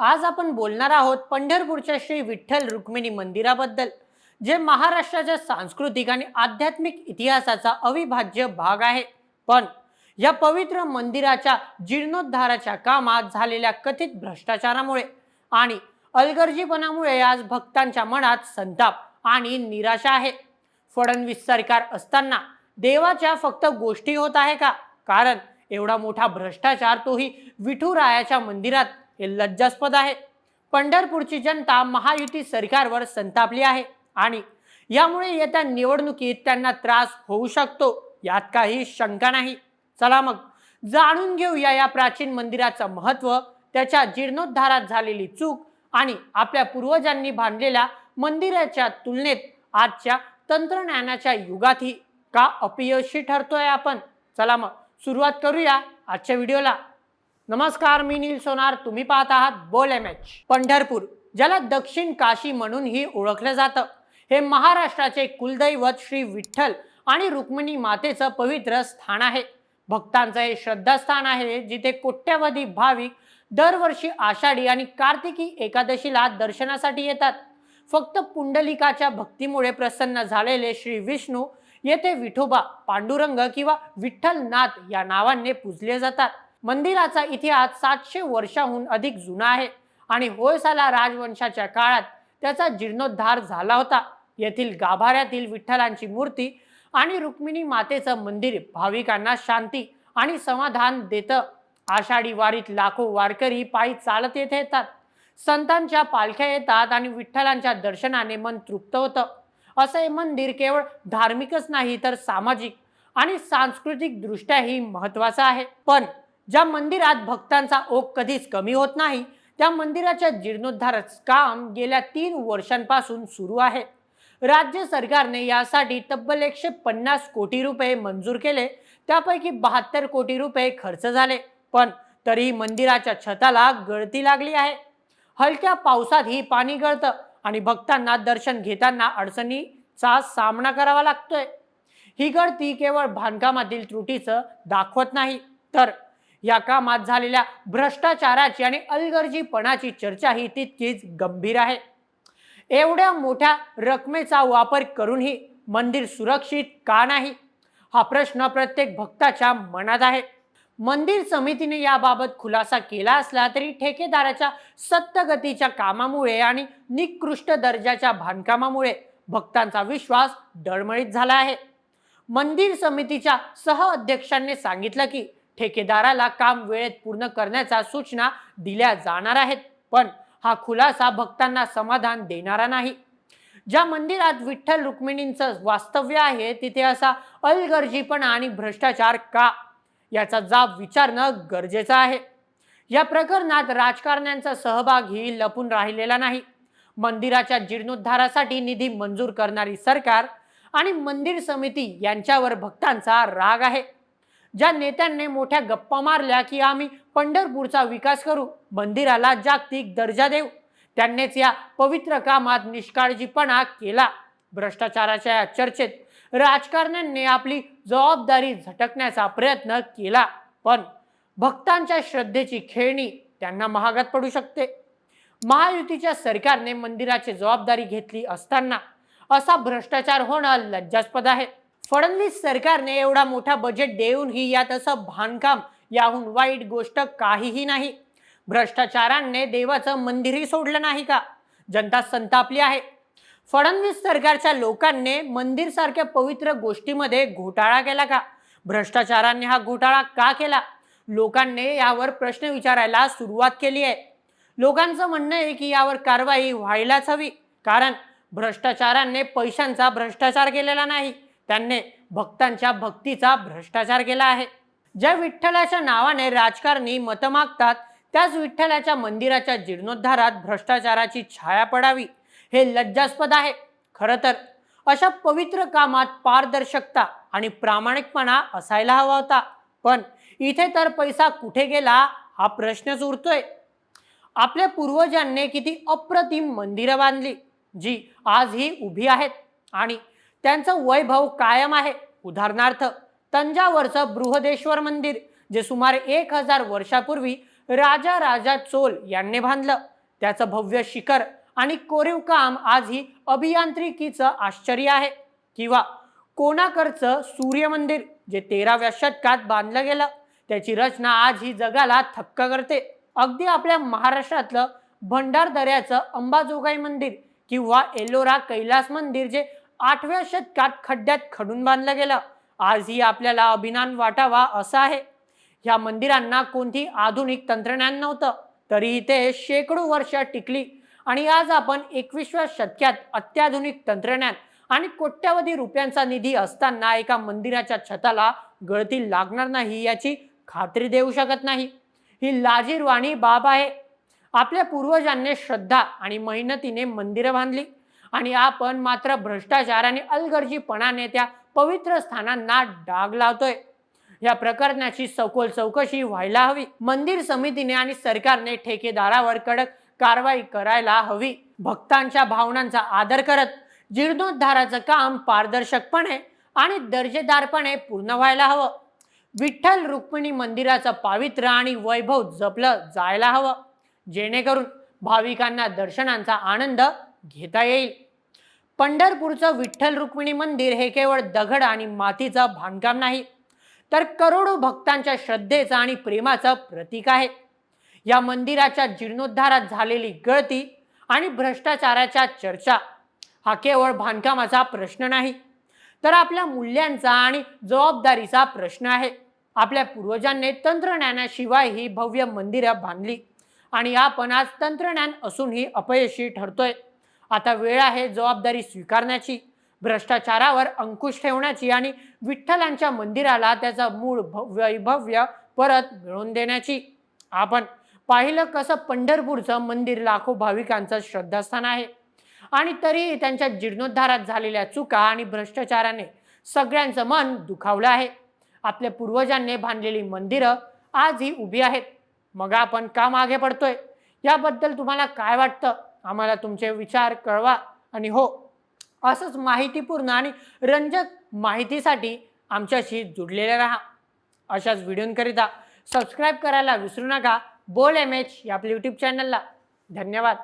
आज आपण बोलणार आहोत पंढरपूरच्या श्री विठ्ठल रुक्मिणी मंदिराबद्दल जे महाराष्ट्राच्या सांस्कृतिक आणि आध्यात्मिक इतिहासाचा अविभाज्य भाग आहे. पण या पवित्र मंदिराच्या जीर्णोद्धाराच्या कामात झालेल्या कथित भ्रष्टाचारामुळे आणि अलगर्जीपणामुळे आज भक्तांच्या मनात संताप आणि निराशा आहे. फडणवीस सरकार असताना देवाच्या फक्त गोष्टी होत आहे का? कारण एवढा मोठा भ्रष्टाचार तोही विठुरायाच्या मंदिरात हे लज्जास्पद आहे. पंढरपूरची जनता महायुती सरकारवर संतापली आहे आणि यामुळे येत्या निवडणुकीत त्यांना त्रास होऊ शकतो यात काही शंका नाही. चला मग जाणून घेऊया या प्राचीन मंदिराचं महत्त्व त्याच्या जीर्णोद्धारात झालेली चूक आणि आपल्या पूर्वजांनी बांधलेल्या मंदिराच्या तुलनेत आजच्या तंत्रज्ञानाच्या युगातही का अपयशी ठरतोय आपण? चला मग सुरुवात करूया आजच्या व्हिडिओला. नमस्कार मी नील सोनार. तुम्ही पाहत आहात बोल एम एच पंढरपूर ज्याला दक्षिण काशी म्हणूनही ओळखलं जातं. हे महाराष्ट्राचे कुलदैवत श्री विठ्ठल आणि रुक्मिणी मातेचं पवित्र स्थान आहे. भक्तांचं हे श्रद्धास्थान आहे जिथे कोट्यवधी भाविक दरवर्षी आषाढी आणि कार्तिकी एकादशीला दर्शनासाठी येतात. फक्त पुंडलिकाच्या भक्तीमुळे प्रसन्न झालेले श्री विष्णू येथे विठोबा पांडुरंग किंवा विठ्ठलनाथ या नावाने पूजले जातात. मंदिराचा इतिहास सातशे वर्षाहून अधिक जुना आहे आणि होयसाला राजवंशाच्या काळात त्याचा जीर्णोद्धार झाला होता. येथील गाभाऱ्यातील विठ्ठलांची मूर्ती आणि रुक्मिणी मातेचं मंदिर भाविकांना शांती आणि समाधान देतं. आषाढी वारीत लाखो वारकरी पायी चालत येथे येतात. संतांच्या पालख्या येतात आणि विठ्ठलांच्या दर्शनाने मन तृप्त होतं. असं हे मंदिर केवळ धार्मिकच नाही तर सामाजिक आणि सांस्कृतिक दृष्ट्याही महत्वाचं आहे. पण ज्या मंदिरात भक्तांचा ओघ कधीच कमी होत नाही त्या मंदिराच्या जीर्णोद्धाराचं काम गेल्या तीन वर्षांपासून सुरू आहे. राज्य सरकारने यासाठी तब्बल एकशे पन्नास कोटी रुपये मंजूर केले त्यापैकी बहात्तर कोटी रुपये खर्च झाले पण तरी मंदिराच्या छताला गळती लागली आहे. हलक्या पावसातही पाणी गळतं आणि भक्तांना दर्शन घेताना अडचणीचा सामना करावा लागतोय. ही गळती केवळ बांधकामातील त्रुटीचं दाखवत नाही तर या कामात झालेल्या भ्रष्टाचाराची आणि अलगर्जीपणाची चर्चा ही तितकीच गंभीर आहे. एवढ्या मोठ्या रकमेचा वापर करूनही मंदिर सुरक्षित का नाही? हा प्रश्न प्रत्येक भक्ताच्या मनात आहे. मंदिर समितीने याबाबत खुलासा केला असला तरी ठेकेदाराच्या सत्तगतीच्या कामामुळे आणि निकृष्ट दर्जाच्या बांधकामामुळे भक्तांचा विश्वास डळमळीत झाला आहे. मंदिर समितीच्या सह अध्यक्षांनी सांगितलं की ठेकेदाराला काम वेळेत पूर्ण करण्याच्या सूचना दिल्या जाणार आहेत पण हा खुलासा भक्तांना समाधान देणारा नाही. ज्या मंदिरात विठ्ठल रुक्मिणींचं वास्तव्य आहे तिथे असा अलगर्जीपणा आणि भ्रष्टाचार का? याचा जाब विचारणं गरजेचं आहे. या प्रकरणात राजकारण्यांचा सहभागही लपून राहिलेला नाही. मंदिराच्या जीर्णोद्धारासाठी निधी मंजूर करणारी सरकार आणि मंदिर समिती यांच्यावर भक्तांचा राग आहे. ज्या नेत्यांनी मोठ्या गप्पा मारल्या की आम्ही पंढरपूरचा विकास करू मंदिराला जागतिक दर्जा देऊ. त्यांनीच या पवित्र कामात निष्काळजीपणा केला. भ्रष्टाचाराच्या या चर्चेत राजकारण्यांनी आपली जबाबदारी झटकण्याचा प्रयत्न केला. पण भक्तांच्या श्रद्धेची खेळणी त्यांना महागात पडू शकते. महायुतीच्या सरकारने मंदिराची जबाबदारी घेतली असताना असा भ्रष्टाचार होणं लज्जास्पद आहे. फडणवीस सरकारने एवढा मोठा बजेट देऊनही यात असं बांधकाम याहून वाईट गोष्ट काहीही नाही. भ्रष्टाचाराने देवाचं मंदिरही सोडलं नाही का? जनता संतापली आहे. फडणवीस सरकारच्या लोकांनी मंदिर सारख्या पवित्र गोष्टीमध्ये घोटाळा केला का? भ्रष्टाचाराने हा घोटाळा का केला? लोकांनी यावर प्रश्न विचारायला सुरुवात केली आहे. लोकांचं म्हणणं आहे की यावर कारवाई व्हायलाच हवी. कारण भ्रष्टाचाराने पैशांचा भ्रष्टाचार केलेला नाही. त्यांनी भक्तांच्या भक्तीचा भ्रष्टाचार केला आहे. ज्या विठ्ठलाच्या नावाने राजकारणी मतं मागतात त्याच विठ्ठलाच्या मंदिराच्या जीर्णोद्धारात भ्रष्टाचाराची छाया पडावी हे लज्जास्पद आहे. खरं तर अशा पवित्र कामात पारदर्शकता आणि प्रामाणिकपणा असायला हवा होता. पण इथे तर पैसा कुठे गेला हा प्रश्नच उरतोय. आपल्या पूर्वजांनी किती अप्रतिम मंदिरं बांधली जी आजही उभी आहेत. आणि त्यांचं वैभव कायम आहे. उदाहरणार्थ तंजावरचं बृहदेश्वर मंदिर जे सुमारे एक हजार वर्षापूर्वी राजा राजा चोल यांनी बांधलं. त्याचं भव्य शिखर आणि कोरीव काम आजही अभियांत्रिकीचं आश्चर्य आहे. किंवा कोणाकडचं सूर्य मंदिर जे तेराव्या शतकात बांधलं गेलं त्याची रचना आज ही जगाला थक्क करते. अगदी आपल्या महाराष्ट्रातलं भंडारदऱ्याचं अंबाजोगाई मंदिर किंवा एलोरा कैलास मंदिर जे आठव्या शतकात खड्ड्यात खडून बांधलं गेलं. आजही आपल्याला अभिमान वाटावा असं आहे. ह्या मंदिरांना कोणती आधुनिक तंत्रज्ञान नव्हतं तरीही ते शेकडो वर्ष टिकली. आणि आज आपण एकविसव्या शतकात अत्याधुनिक तंत्रज्ञान आणि कोट्यावधी रुपयांचा निधी असताना एका मंदिराच्या छताला गळती लागणार नाही याची खात्री देऊ शकत नाही. ही लाजीरवाणी बाब आहे. आपल्या पूर्वजांनी श्रद्धा आणि मेहनतीने मंदिरं बांधली. आणि आपण मात्र भ्रष्टाचार आणि अलगर्जीपणाने त्या पवित्र स्थानांना डाग लावतोय. या प्रकरणाची सखोल चौकशी व्हायला हवी. मंदिर समितीने आणि सरकारने ठेकेदारावर कडक कारवाई करायला हवी. भक्तांच्या भावनांचा आदर करत जीर्णोद्धाराचं काम पारदर्शकपणे आणि दर्जेदारपणे पूर्ण व्हायला हवं. विठ्ठल रुक्मिणी मंदिराचं पावित्र्य आणि वैभव जपलं जायला हवं. जेणेकरून भाविकांना दर्शनांचा आनंद घेता येईल. पंढरपूरचं विठ्ठल रुक्मिणी मंदिर हे केवळ दगड आणि मातीचं बांधकाम नाही तर करोडो भक्तांच्या श्रद्धेचं आणि प्रेमाचं प्रतीक आहे. या मंदिराच्या जीर्णोद्धारात झालेली गळती आणि भ्रष्टाचाराच्या चर्चा हा केवळ बांधकामाचा प्रश्न नाही तर आपल्या मूल्यांचा आणि जबाबदारीचा प्रश्न आहे. आपल्या पूर्वजांनी तंत्रज्ञानाशिवाय ही भव्य मंदिरं बांधली आणि आपण आज तंत्रज्ञान असूनही अपयशी ठरतोय. आता वेळ आहे जबाबदारी स्वीकारण्याची. भ्रष्टाचारावर अंकुश ठेवण्याची आणि विठ्ठलांच्या मंदिराला त्याचा मूळ वैभव्य परत मिळवून देण्याची. आपण पाहिलं कसं पंढरपूरचं मंदिर लाखो भाविकांचं श्रद्धास्थान आहे. आणि तरीही त्यांच्या जीर्णोद्धारात झालेल्या चुका आणि भ्रष्टाचाराने सगळ्यांचं मन दुखावलं आहे. आपल्या पूर्वजांनी बांधलेली मंदिरं आजही उभी आहेत. मग आपण का मागे पडतोय? याबद्दल तुम्हाला काय वाटतं? आम्हाला तुमचे विचार कळवा आणि हो असंच माहितीपूर्ण आणि रंजक माहितीसाठी आमच्याशी जुडलेले राहा. अशाच व्हिडिओंकरिता सबस्क्राईब करायला विसरू नका. बोल एम एच या आपल्या यूट्यूब चॅनलला धन्यवाद.